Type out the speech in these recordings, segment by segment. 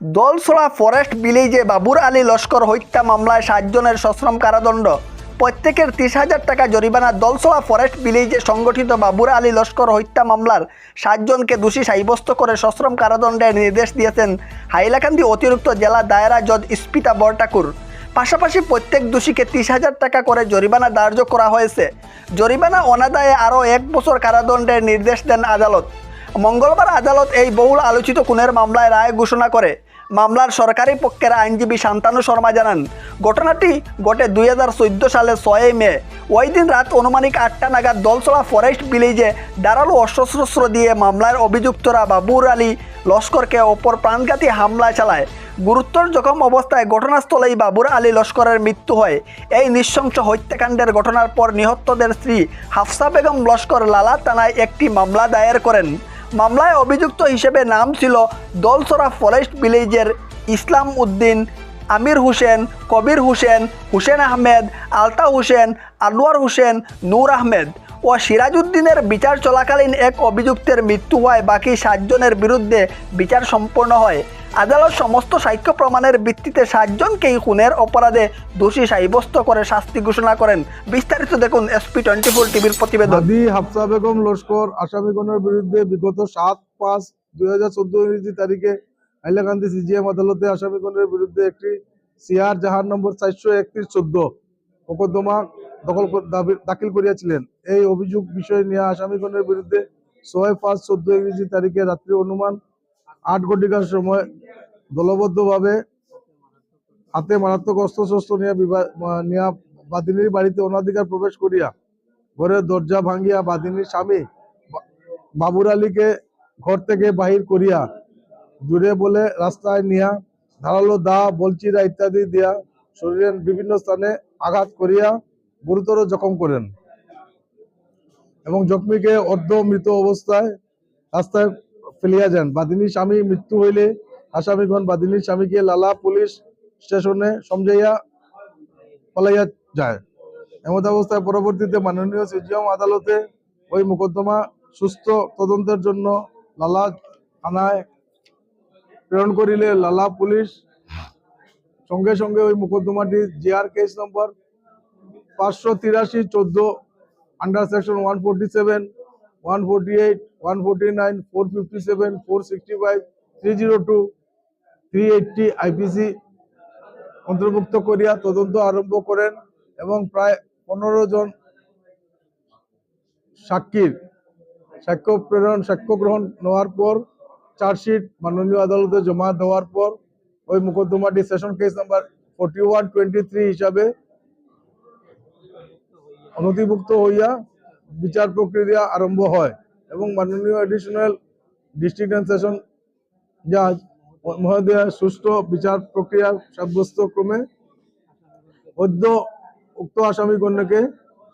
দলছড়া forest ভিলেজে বাবুর আলী লস্কর হত্যা মামলায় সাতজনের সশ্রম কারাদণ্ড। প্রত্যেকের তিরিশ হাজার টাকা জরিমানা দলছড়া ফরেস্ট ভিলেজে সংগঠিত বাবুর আলী লস্কর হত্যা মামলার সাতজনকে দোষী সাব্যস্ত করে সশ্রম কারাদণ্ডের নির্দেশ দিয়েছেন হাইলাকান্দি অতিরিক্ত জেলা দায়রা জজ ইস্পিতা বরটাকুর। পাশাপাশি প্রত্যেক দোষীকে তিরিশ হাজার টাকা করে জরিমানা ধার্য করা হয়েছে। জরিমানা অনাদায়ে আরও এক বছর কারাদণ্ডের নির্দেশ দেন আদালত। মঙ্গলবার আদালত এই বহুল আলোচিত খুনের মামলায় রায় ঘোষণা করে। মামলার সরকারি পক্ষের আইনজীবী শান্তানু শর্মা জানান, ঘটনাটি ঘটে দুই হাজার চোদ্দ সালের ছয়ই মে। ওই দিন রাত অনুমানিক আটটা নাগাদ দলছড়া ফরেস্ট ভিলেজে দাঁড়াল অস্ত্রশস্ত্র দিয়ে মামলার অভিযুক্তরা বাবুর আলী লস্করকে অপর প্রাণঘাতী হামলা চালায়। গুরুতর জখম অবস্থায় ঘটনাস্থলেই বাবুর আলী লস্করের মৃত্যু হয়। এই নৃশংস হত্যাকাণ্ডের ঘটনার পর নিহতদের স্ত্রী হাফসা বেগম লস্কর লালা থানায় একটি মামলা দায়ের করেন। মামলায় অভিযুক্ত হিসেবে নাম ছিল দলসরা ফরেস্ট ভিলেজের ইসলাম উদ্দিন, আমির হোসেন, কবির হোসেন, হুসেন আহমেদ, আলতা হোসেন, আনোয়ার হোসেন, নূর আহমেদ। ও সিরাজউদ্দিনের বিচার চলাকালীন এক অভিযুক্তের মৃত্যু হয়, বাকি সাতজনের বিরুদ্ধে বিচার সম্পন্ন হয়। আদালত সমস্ত সাক্ষ্য প্রমাণের ভিত্তিতে সাতজনকেই খুনের অপরাধে দোষী সাব্যস্ত করে শাস্তি ঘোষণা করেন। বিস্তারিত দেখুন এসপি টোয়েন্টি ফোর টিভির প্রতিবেদন। হাফসা বেগম, লস্কর আসামিগণের বিরুদ্ধে বিগত সাত পাঁচ দুই হাজার চোদ্দ ইংরেজি তারিখে হাইলাকান্দি সিজিএম আদালতে আসামিগণের বিরুদ্ধে একটি সিআর জাহার নম্বর চারশো একত্রিশ চোদ্দ মোকদ্দমা দখল দাখিল করিয়াছিলেন। এই অভিযোগ বিষয় নিয়ে আসামিগণের বিরুদ্ধে ছয় পাঁচ চোদ্দ ইংরেজি তারিখে রাত্রি অনুমান আট ঘটিকার সময় দলবদ্ধভাবে হাতে মারাত্মক অস্ত্রশস্ত্র নিয়ে নিয়া বাদিনীর বাড়িতে অনাধিকার প্রবেশ করিয়া ঘরের দরজা ভাঙ্গিয়া বাদিনীর স্বামী বাবুর আলীকে ঘর থেকে বাহির করিয়া জুড়ে বলে রাস্তায় নিয়া ধারালো দা, বলচিরা ইত্যাদি দিয়া শরীরের বিভিন্ন স্থানে আঘাত করিয়া গুরুতর জখম করেন। এবং জখমিকে অর্ধ মৃত অবস্থায় রাস্তায় ফেলিয়া যান। বাদিনীর স্বামী মৃত্যু হইলে আসামিগণ বাদিনীর স্বামীকে লালা পুলিশ স্টেশনে সমঝাইয়া পলাইয়া যায়। এমত অবস্থায় পরবর্তীতে মাননীয় সিজিএম আদালতে ওই মোকদ্দমা সুস্থ তদন্তের জন্য লালা থানায় প্রেরণ করিলে লালা পুলিশ সঙ্গে সঙ্গে ওই মোকদ্দমাটি জিআর কেস নম্বর পাঁচশো তিরাশি, চোদ্দ under section one forty seven one forty eight one forty nine four fifty seven four sixty five three zero two three eighty IPC অন্তর্ভুক্ত করিয়া তদন্ত আরম্ভ করেন এবং প্রায় পনেরো জন সাক্ষীর সাক্ষ্য প্রেরণ, সাক্ষ্য গ্রহণ নেওয়ার পর, চার্জশিট মাননীয় আদালতে জমা দেওয়ার পর, ওই মোকদ্দমাটি session case number forty one twenty three হিসাবে অনথিভুক্ত হইয়া বিচার প্রক্রিয়া আরম্ভ হয় এবং মাননীয় এডিশনাল ডিস্ট্রিক্ট অ্যান্ড সেশন জাজ মহোদয়া সুষ্ঠু বিচার প্রক্রিয়া সাব্যস্ত ক্রমে অদ্য উক্ত আসামিগণকে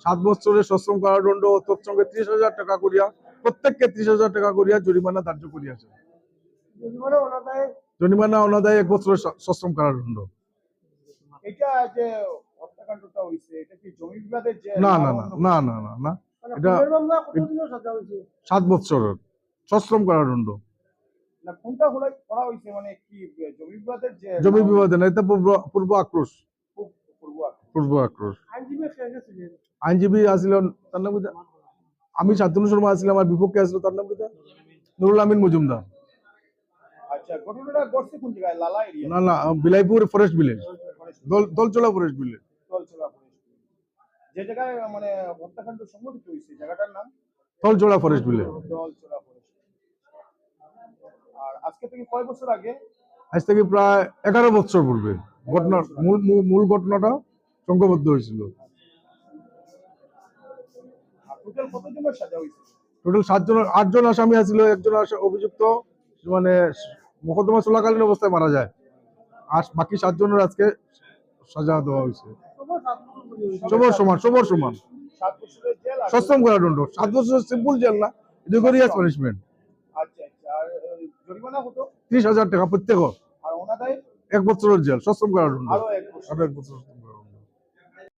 সাত বছরের সশ্রম কারাদণ্ড ও তৎসঙ্গে ত্রিশ হাজার টাকা করিয়া প্রত্যেককে ত্রিশ হাজার টাকা করিয়া জরিমানা ধার্য করিয়াছে। জরিমানা অনাদায়? এক বছরের সশ্রম কারাদণ্ড। এটা যে হত্যাকাণ্ডটা হইছে এটা কি জমি বিবাদের যে না না না না না না না। এটা সাত বছরের সশ্রম কারাদণ্ড। না কোনটা হলো করা হইছে? মানে কি জমি বিবাদের যে জমি বিবাদে না এটা পূর্ব পূর্ব আক্রোশ। পূর্ব- আক্রোশ। আইনজীবী আসিলেন তার নাম কিতা? আমি শান্তনু শর্মা আসলাম আমার বিপক্ষে আসলো তার নাম কিতা নুরুল আমিন মজুমদার। আচ্ছা ঘটনাটা ঘটছে কোন জায়গায়? লালা এরিয়া? না না বিলাইপুর ফরেস্ট ভিলেজ। দল দলচলা ফরেস্ট ভিলেজ। যে জায়গায় মানে হত্যাকাণ্ড সংঘটিত হয়েছে জায়গাটার নাম? ফরেস্ট দলচলা পুলিশ আর আজকে থেকে কয় বছর আগে? আজ থেকে প্রায় এগারো বছর পূর্বে। ঘটনা মূল ঘটনাটা সংঘবদ্ধ হয়েছিল। টোটাল সাতজন আটজন আসামি আছিল একজন অভিযুক্ত মানে মোকদ্দমা চলাকালীন অবস্থায় মারা যায়। আর বাকি সাতজনের আজকে সাজা দেওয়া হয়েছে। সবর সমান সবর সমান। সাত বছরের জেল আর সশ্রম কারাদণ্ড সাত বছর সিম্পল জেল না রিগরিয়াস পানিশমেন্ট আচ্ছা আচ্ছা জরিমানা হতো ত্রিশ হাজার টাকা প্রত্যেক এক বছরের জেল সশ্রম এক বছর। আরও এক বছর